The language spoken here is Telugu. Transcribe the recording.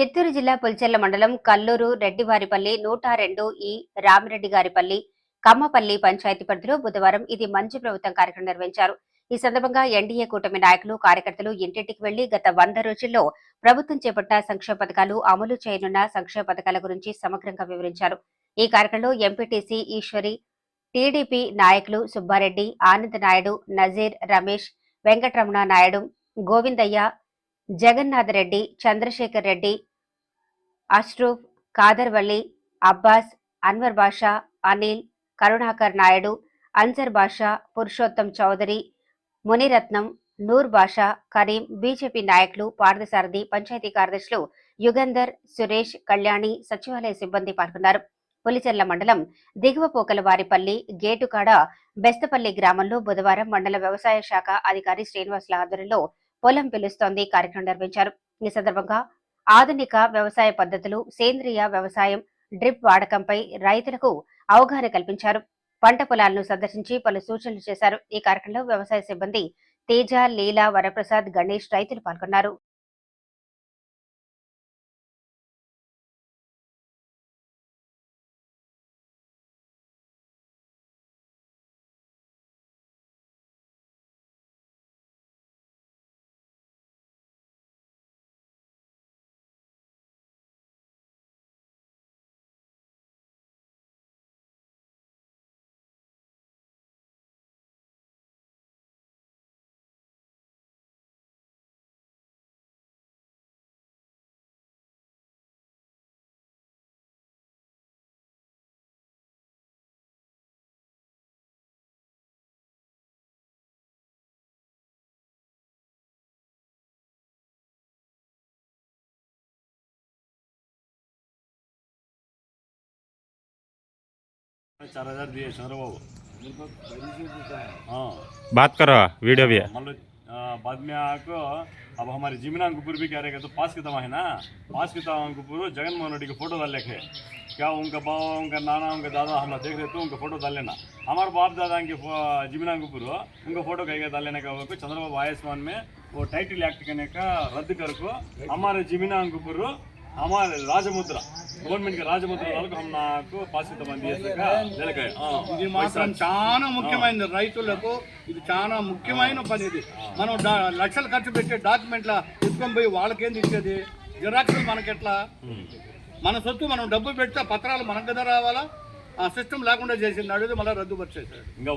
చిత్తూరు జిల్లా పులిచెర్ల మండలం కల్లూరు రెడ్డివారిపల్లి నూట రెండు ఈ రామిరెడ్డి గారిపల్లి కమ్మపల్లి పంచాయతీ పరిధిలో బుధవారం ఇది మంచి ప్రభుత్వం కార్యక్రమం నిర్వహించారు. ఈ సందర్భంగా ఎన్డీఏ కూటమి నాయకులు కార్యకర్తలు ఇంటింటికి వెళ్ళి గత వంద రోజుల్లో ప్రభుత్వం చేపట్టిన సంక్షేమ పథకాలు అమలు చేయనున్న సంక్షేమ పథకాల గురించి సమగ్రంగా వివరించారు. ఈ కార్యక్రమంలో ఎంపీటీసీ ఈశ్వరి టీడీపీ నాయకులు సుబ్బారెడ్డి ఆనంద్ నాయుడు నజీర్ రమేష్ వెంకటరమణ నాయుడు గోవిందయ్య జగన్నాథ్ రెడ్డి చంద్రశేఖర్ రెడ్డి అష్రూఫ్ కాదర్వల్లి అబ్బాస్ అన్వర్ బాషా అనిల్ కరుణాకర్ నాయుడు అన్సర్ బాషా పురుషోత్తం చౌదరి మునిరత్నం నూర్ బాషా కరీం బీజేపీ నాయకులు పార్థసారథి పంచాయతీ కార్యదర్శులు యుగంధర్ సురేష్ కళ్యాణి సచివాలయ సిబ్బంది పాల్గొన్నారు. పులిచెర్ల మండలం దిగువ పోకలవారిపల్లి గేటుకాడ బెస్తపల్లి గ్రామంలో బుధవారం మండల వ్యవసాయ శాఖ అధికారి శ్రీనివాసుల ఆధ్వర్యంలో పొలం పిలుస్తోంది. కార్యక్రమం నిర్వహించారు. ఈ సందర్భంగా ఆధునిక వ్యవసాయ పద్ధతులు సేంద్రియ వ్యవసాయం డ్రిప్ వాడకంపై రైతులకు అవగాహన కల్పించారు. పంట పొలాలను సందర్శించి పలు సూచనలు చేశారు. ఈ కార్యక్రమంలో వ్యవసాయ సిబ్బంది తేజ లీలా వరప్రసాద్ గణేష్ రైతులు పాల్గొన్నారు. चार हज़ार दिए हाँ। बात करो वीडियो भी है। मान लो आ, बाद में आको अब हमारे जिमिना अंकुपुर भी कह रहे तो पास की दवा है ना? पास की दवा अंकुपुर जगन मोहन रेड्डी के फ़ोटो डाल रखे क्या उनका बाबा उनका नाना उनका दादा हम देख रहे तो उनका फ़ोटो डाल लेना। हमारे बाप दादा के जिमिना अंकुपुर उनका फ़ोटो कहीं डाल लेने का वो चंद्रबाबु आयुष्मान में वो टाइटल एक्ट करने का रद्द कर को हमारे जिमिना अंकुपुर రాజముద్ర గవర్నమెంట్కి రాజముద్ర వరకు నాకు మంది ఇది మాత్రం చాలా ముఖ్యమైనది రైతులకు ఇది చాలా ముఖ్యమైన పని ఇది మనం లక్షలు ఖర్చు పెట్టే డాక్యుమెంట్ల తీసుకొని పోయి వాళ్ళకేం ఇచ్చేది జిరాక్స్ మనకెట్లా మన సొత్తు మనం డబ్బు పెడితే పత్రాలు మనకు రావాలా ఆ సిస్టమ్ లేకుండా చేసింది అడిగి మళ్ళీ రద్దుపరిచేసాడు ఇంకా